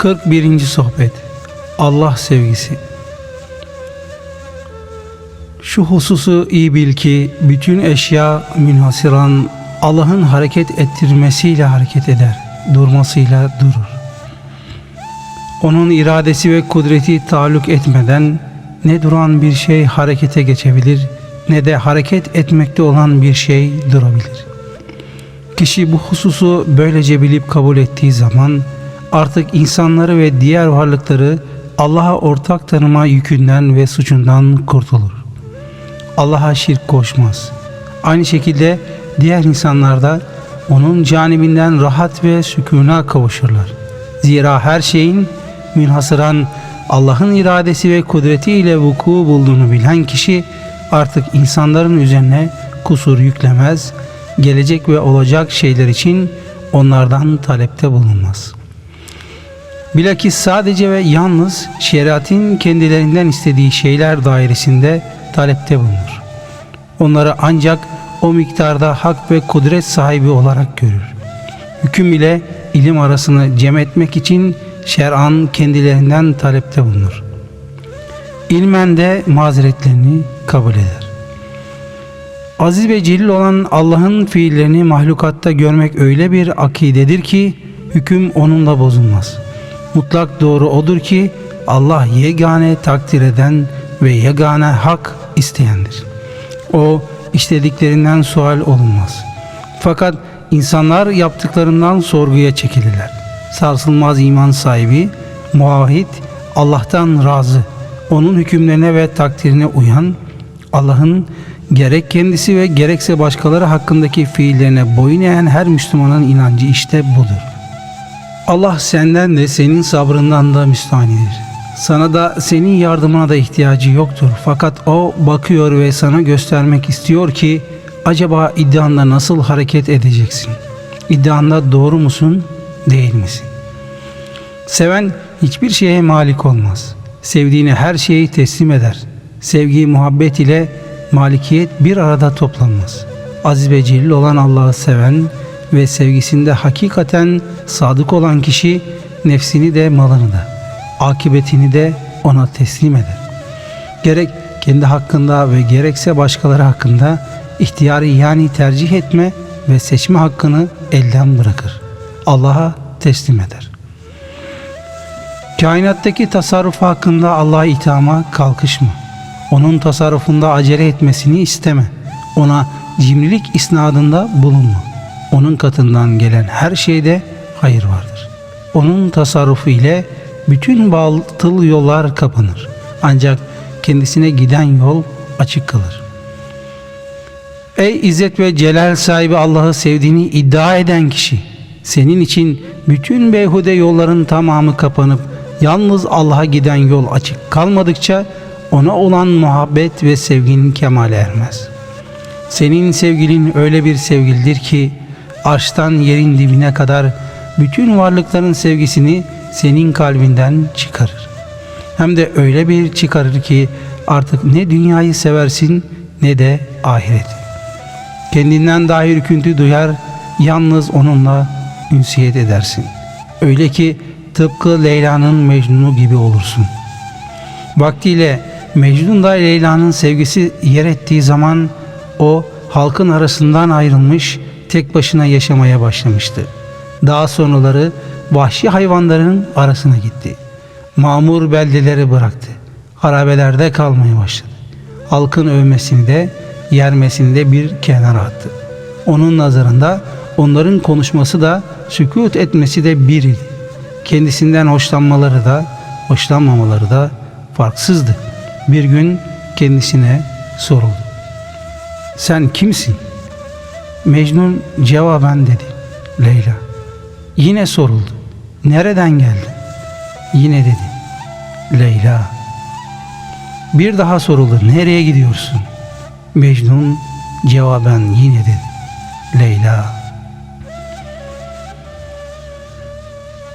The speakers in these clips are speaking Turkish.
Kırk birinci sohbet. Allah sevgisi. Şu hususu iyi bil ki bütün eşya münhasıran Allah'ın hareket ettirmesiyle hareket eder, durmasıyla durur. Onun iradesi ve kudreti taalluk etmeden ne duran bir şey harekete geçebilir ne de hareket etmekte olan bir şey durabilir. Kişi bu hususu böylece bilip kabul ettiği zaman artık insanları ve diğer varlıkları Allah'a ortak tanıma yükünden ve suçundan kurtulur. Allah'a şirk koşmaz. Aynı şekilde diğer insanlar da onun canibinden rahat ve sükûna kavuşurlar. Zira her şeyin münhasıran Allah'ın iradesi ve kudretiyle vuku bulduğunu bilen kişi artık insanların üzerine kusur yüklemez, gelecek ve olacak şeyler için onlardan talepte bulunmaz. Bilakis sadece ve yalnız şeriatın kendilerinden istediği şeyler dairesinde talepte bulunur. Onları ancak o miktarda hak ve kudret sahibi olarak görür. Hüküm ile ilim arasını cem etmek için şer'an kendilerinden talepte bulunur. İlmen de mazeretlerini kabul eder. Aziz ve celil olan Allah'ın fiillerini mahlukatta görmek öyle bir akidedir ki hüküm onunla bozulmaz. Mutlak doğru odur ki Allah yegane takdir eden ve yegane hak isteyendir. O istediklerinden sual olunmaz. Fakat insanlar yaptıklarından sorguya çekilirler. Sarsılmaz iman sahibi, muahit, Allah'tan razı, onun hükümlerine ve takdirine uyan, Allah'ın gerek kendisi ve gerekse başkaları hakkındaki fiillerine boyun eğen her Müslümanın inancı işte budur. Allah senden de senin sabrından da müstahnidir. Sana da senin yardımına da ihtiyacı yoktur. Fakat o bakıyor ve sana göstermek istiyor ki acaba iddianda nasıl hareket edeceksin? İddianda doğru musun, değil misin? Seven hiçbir şeye malik olmaz. Sevdiğine her şeyi teslim eder. Sevgi, muhabbet ile malikiyet bir arada toplanmaz. Aziz ve celil olan Allah'ı seven ve sevgisinde hakikaten sadık olan kişi nefsini de malını da, akıbetini de ona teslim eder. Gerek kendi hakkında ve gerekse başkaları hakkında ihtiyarı yani tercih etme ve seçme hakkını elden bırakır. Allah'a teslim eder. Kainattaki tasarruf hakkında Allah'a ithama kalkışma. Onun tasarrufunda acele etmesini isteme. Ona cimrilik isnadında bulunma. Onun katından gelen her şeyde hayır vardır. Onun tasarrufu ile bütün batıl yollar kapanır. Ancak kendisine giden yol açık kalır. Ey izzet ve celal sahibi Allah'ı sevdiğini iddia eden kişi, senin için bütün beyhude yolların tamamı kapanıp yalnız Allah'a giden yol açık kalmadıkça ona olan muhabbet ve sevginin kemale ermez. Senin sevgilin öyle bir sevgilidir ki arştan yerin dibine kadar bütün varlıkların sevgisini senin kalbinden çıkarır. Hem de öyle bir çıkarır ki artık ne dünyayı seversin ne de ahireti. Kendinden dahi ürküntü duyar, yalnız onunla ünsiyet edersin. Öyle ki tıpkı Leyla'nın Mecnun'u gibi olursun. Vaktiyle Mecnun da Leyla'nın sevgisi yer ettiği zaman o halkın arasından ayrılmış, tek başına yaşamaya başlamıştı. Daha sonraları vahşi hayvanların arasına gitti. Mamur beldeleri bıraktı. Harabelerde kalmaya başladı. Halkın övmesini de yermesini de bir kenara attı. Onun nazarında onların konuşması da sükut etmesi de bir idi. Kendisinden hoşlanmaları da hoşlanmamaları da farksızdı. Bir gün kendisine soruldu. Sen kimsin? Mecnun cevaben dedi. Leyla. Yine soruldu. Nereden geldin? Yine dedi. Leyla. Bir daha soruldu. Nereye gidiyorsun? Mecnun cevaben yine dedi. Leyla.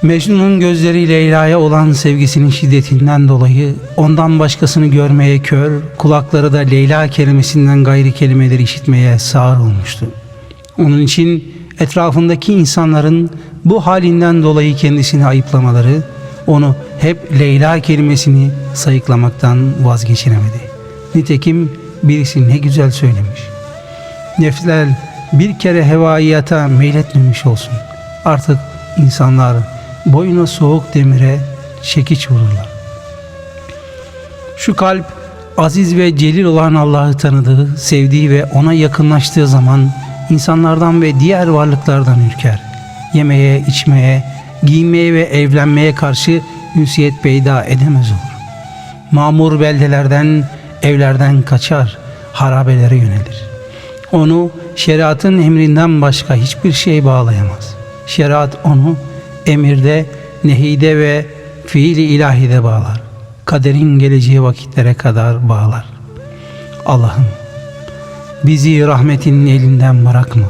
Mecnun'un gözleri Leyla'ya olan sevgisinin şiddetinden dolayı ondan başkasını görmeye kör, kulakları da Leyla kelimesinden gayri kelimeleri işitmeye sağır olmuştu. Onun için etrafındaki insanların bu halinden dolayı kendisini ayıplamaları, onu hep Leyla kelimesini sayıklamaktan vazgeçiremedi. Nitekim birisi ne güzel söylemiş. Nefsler bir kere hevaiyata meyletmemiş olsun. Artık insanlar boyuna soğuk demire çekiç vururlar. Şu kalp aziz ve celil olan Allah'ı tanıdığı, sevdiği ve ona yakınlaştığı zaman insanlardan ve diğer varlıklardan ürker. Yemeye, içmeye, giyinmeye ve evlenmeye karşı ünsiyet peyda edemez olur. Mamur beldelerden, evlerden kaçar, harabelere yönelir. Onu şeriatın emrinden başka hiçbir şey bağlayamaz. Şeriat onu emirde, nehide ve fiili ilahide bağlar. Kaderin geleceği vakitlere kadar bağlar. Allah'ım bizi rahmetinin elinden bırakma.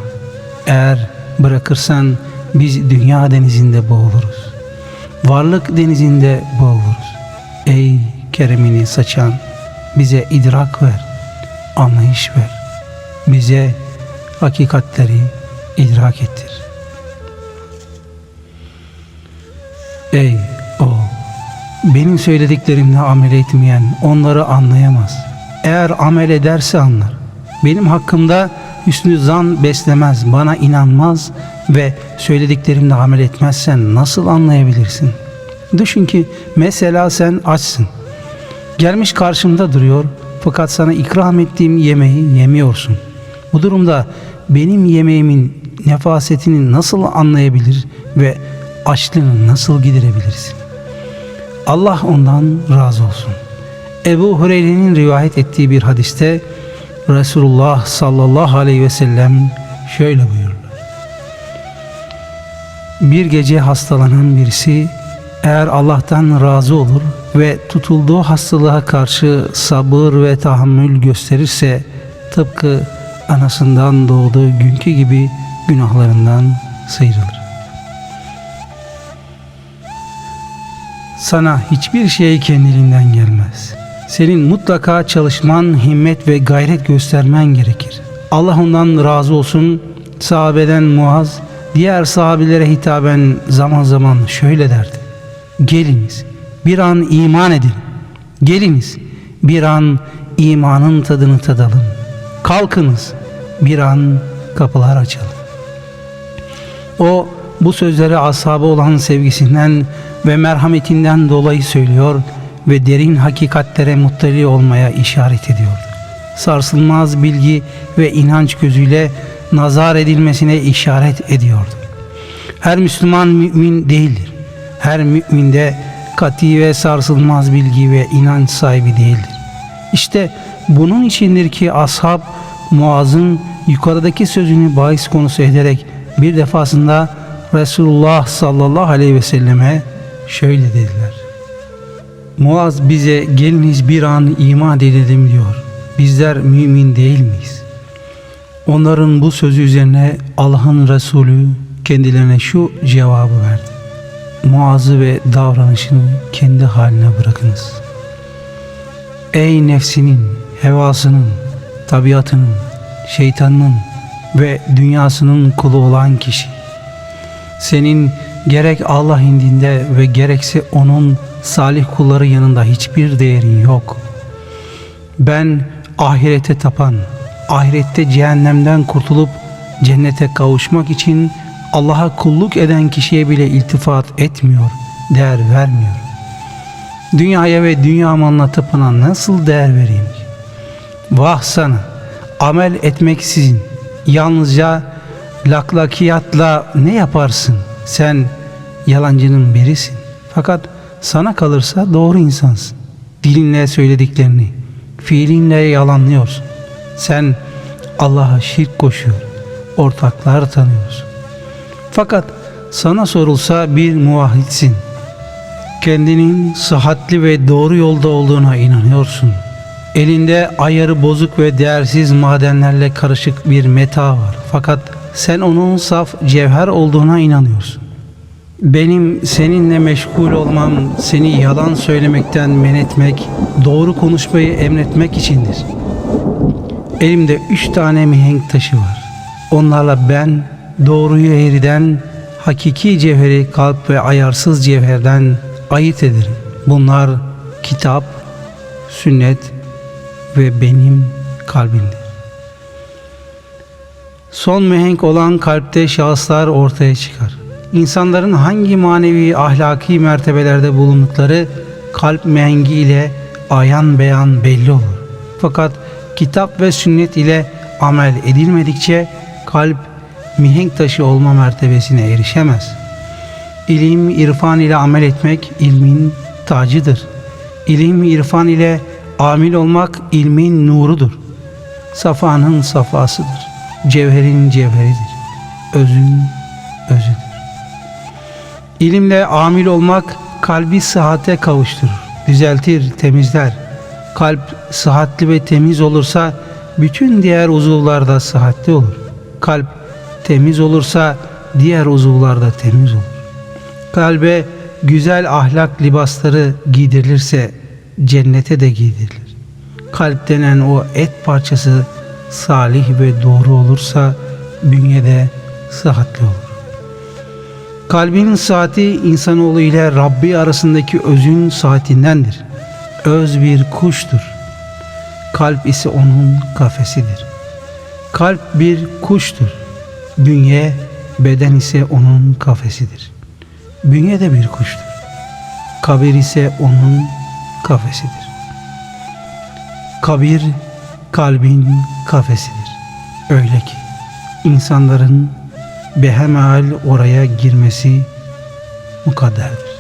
Eğer bırakırsan biz dünya denizinde boğuluruz. Varlık denizinde boğuluruz. Ey keremini saçan bize idrak ver, anlayış ver. Bize hakikatleri idrak ettir. Ey o benim söylediklerimle amel etmeyen onları anlayamaz. Eğer amel ederse anlar. Benim hakkımda hüsnü zan beslemez, bana inanmaz ve söylediklerimle amel etmezsen nasıl anlayabilirsin? Düşün ki mesela sen açsın. Gelmiş karşımda duruyor fakat sana ikram ettiğim yemeği yemiyorsun. Bu durumda benim yemeğimin nefasetini nasıl anlayabilir ve açlığını nasıl giderebilirsin? Allah ondan razı olsun. Ebu Hureyre'nin rivayet ettiği bir hadiste Resulullah sallallahu aleyhi ve sellem şöyle buyurdu. Bir gece hastalanan birisi eğer Allah'tan razı olur ve tutulduğu hastalığa karşı sabır ve tahammül gösterirse tıpkı anasından doğduğu günkü gibi günahlarından sıyrılır. Sana hiçbir şey kendiliğinden gelmez. Senin mutlaka çalışman, himmet ve gayret göstermen gerekir. Allah ondan razı olsun. Sahabeden Muaz diğer sahabilere hitaben zaman zaman şöyle derdi. Geliniz bir an iman edin. Geliniz bir an imanın tadını tadalım. Kalkınız bir an kapılar açalım. O bu sözleri ashabı olan sevgisinden ve merhametinden dolayı söylüyor ve derin hakikatlere muttali olmaya işaret ediyordu. Sarsılmaz bilgi ve inanç gözüyle nazar edilmesine işaret ediyordu. Her Müslüman mümin değildir. Her mümin de kati ve sarsılmaz bilgi ve inanç sahibi değildir. İşte bunun içindir ki ashab Muaz'ın yukarıdaki sözünü bahis konusu ederek bir defasında Resulullah sallallahu aleyhi ve selleme şöyle dediler. Muaz bize geliniz bir an iman edelim diyor. Bizler mümin değil miyiz? Onların bu sözü üzerine Allah'ın Resulü kendilerine şu cevabı verdi. Muaz'ı ve davranışını kendi haline bırakınız. Ey nefsinin, hevasının, tabiatının, şeytanının ve dünyasının kulu olan kişi. Senin gerek Allah indinde ve gerekse onun salih kulları yanında hiçbir değerin yok. Ben ahirete tapan, ahirette cehennemden kurtulup cennete kavuşmak için Allah'a kulluk eden kişiye bile iltifat etmiyor, değer vermiyor. Dünyaya ve dünya malına tapana nasıl değer vereyim? Vah sana, amel etmeksizin, yalnızca laklakiyatla ne yaparsın? Sen yalancının birisin. Fakat sana kalırsa doğru insansın. Dilinle söylediklerini, fiilinle yalanlıyorsun. Sen Allah'a şirk koşuyor, ortaklar tanıyorsun. Fakat sana sorulsa bir muvahhidsin. Kendinin sıhhatli ve doğru yolda olduğuna inanıyorsun. Elinde ayarı bozuk ve değersiz madenlerle karışık bir meta var. Fakat sen onun saf cevher olduğuna inanıyorsun. Benim seninle meşgul olmam, seni yalan söylemekten men etmek, doğru konuşmayı emretmek içindir. Elimde üç tane mihenk taşı var. Onlarla ben doğruyu eğriden, hakiki cevheri kalp ve ayarsız cevherden ayırt ederim. Bunlar kitap, sünnet ve benim kalbimdir. Son mihenk olan kalpte şahıslar ortaya çıkar. İnsanların hangi manevi ahlaki mertebelerde bulundukları kalp mihengi ile ayan beyan belli olur. Fakat kitap ve sünnet ile amel edilmedikçe kalp mihenk taşı olma mertebesine erişemez. İlim, irfan ile amel etmek ilmin tacıdır. İlim, irfan ile amil olmak ilmin nurudur. Safanın safasıdır. Cevherin cevheridir. Özün özüdür. İlimle amil olmak kalbi sıhhate kavuşturur, düzeltir, temizler. Kalp sıhhatli ve temiz olursa bütün diğer uzuvlar da sıhhatli olur. Kalp temiz olursa diğer uzuvlar da temiz olur. Kalbe güzel ahlak libasları giydirilirse cennete de giydirilir. Kalp denen o et parçası salih ve doğru olursa bünyede sıhhatli olur. Kalbin saati insanoğlu ile Rabbi arasındaki özün saatindendir. Öz bir kuştur. Kalp ise onun kafesidir. Kalp bir kuştur. Bünye, beden ise onun kafesidir. Bünye de bir kuştur. Kabir ise onun kafesidir. Kabir kalbin kafesidir. Öyle ki insanların behemal oraya girmesi mukadderdir.